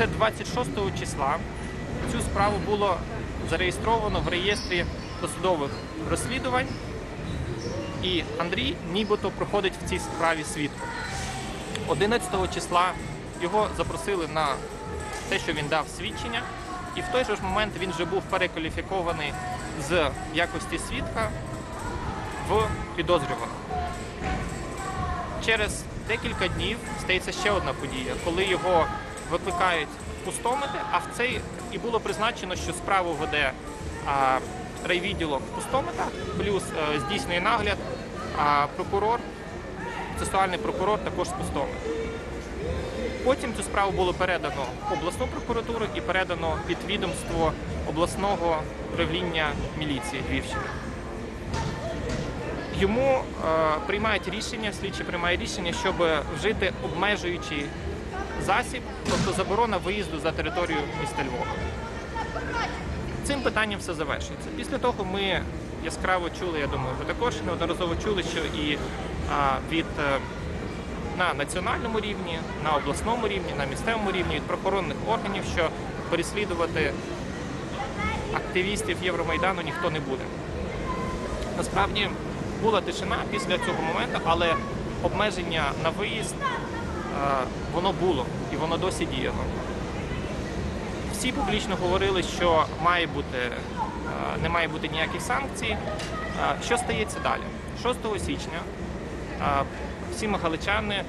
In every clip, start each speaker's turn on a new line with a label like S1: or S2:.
S1: лише 26 числа цю справу було зареєстровано в реєстрі досудових розслідувань, і Андрій нібито проходить в цій справі свідком. 11 числа його запросили на те, що він дав свідчення, і в той же ж момент він вже був перекваліфікований з якості свідка в підозрюваного. Через декілька днів стається ще одна подія, коли його викликають пустомети, а в цей і було призначено, що справу веде а, райвідділок в пустометах, плюс е, здійснює нагляд а, прокурор, процесуальний прокурор також з пустомет. Потім цю справу було передано в обласну прокуратуру і передано під відомство обласного управління міліції Львівщини. Йому е, приймають рішення, слідчі приймає рішення, щоб вжити обмежуючий засіб, тобто заборона виїзду за територію міста Львова. Цим питанням все завершується. Після того ми яскраво чули, я думаю, ви також неодноразово чули, що і від е, на національному рівні, на обласному рівні, на місцевому рівні від правоохоронних органів, що переслідувати активістів Євромайдану ніхто не буде. Насправді була тишина після цього моменту, але обмеження на виїзд воно було і воно досі діяло. Всі публічно говорили, що має бути, не має бути ніяких санкцій. Що стається далі? 6 січня всі ми галичани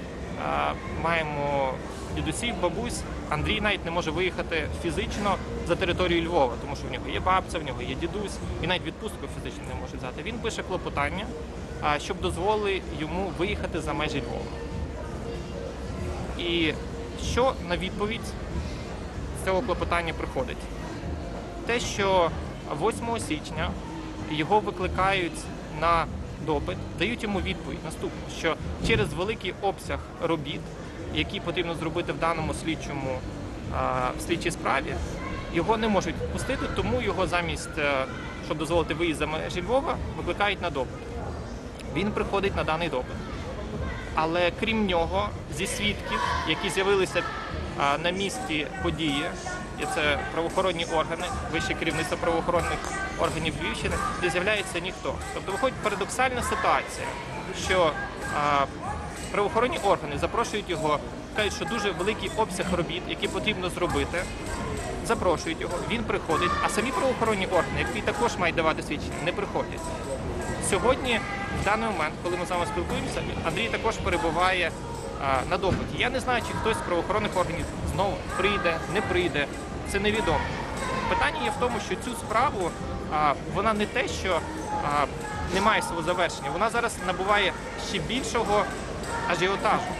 S1: маємо дідусів, бабусь. Андрій навіть не може виїхати фізично за територію Львова, тому що в нього є бабця, в нього є дідусь, він навіть відпустку фізично не може взяти. Він пише клопотання, щоб дозволили йому виїхати за межі Львова. І що на відповідь з цього клопотання приходить? Те, що 8 січня його викликають на допит, дають йому відповідь наступну, що через великий обсяг робіт, які потрібно зробити в даному слідчому в слідчій справі, його не можуть пустити, тому його замість, е, щоб дозволити виїзд за межі Львова, викликають на допит. Він приходить на даний допит. Але крім нього, зі свідків, які з'явилися на місці події, і це правоохоронні органи, вище керівництво правоохоронних органів Львівщини, не з'являється ніхто. Тобто виходить парадоксальна ситуація, що правоохоронні органи запрошують його, кажуть, що дуже великий обсяг робіт, які потрібно зробити. Запрошують його, він приходить, а самі правоохоронні органи, які також мають давати свідчення, не приходять. Сьогодні, в даний момент, коли ми з вами спілкуємося, Андрій також перебуває а, на допиті. Я не знаю, чи хтось з правоохоронних органів знову прийде, не прийде. Це невідомо. Питання є в тому, що цю справу а, вона не те, що а, не має свого завершення, вона зараз набуває ще більшого ажіотажу.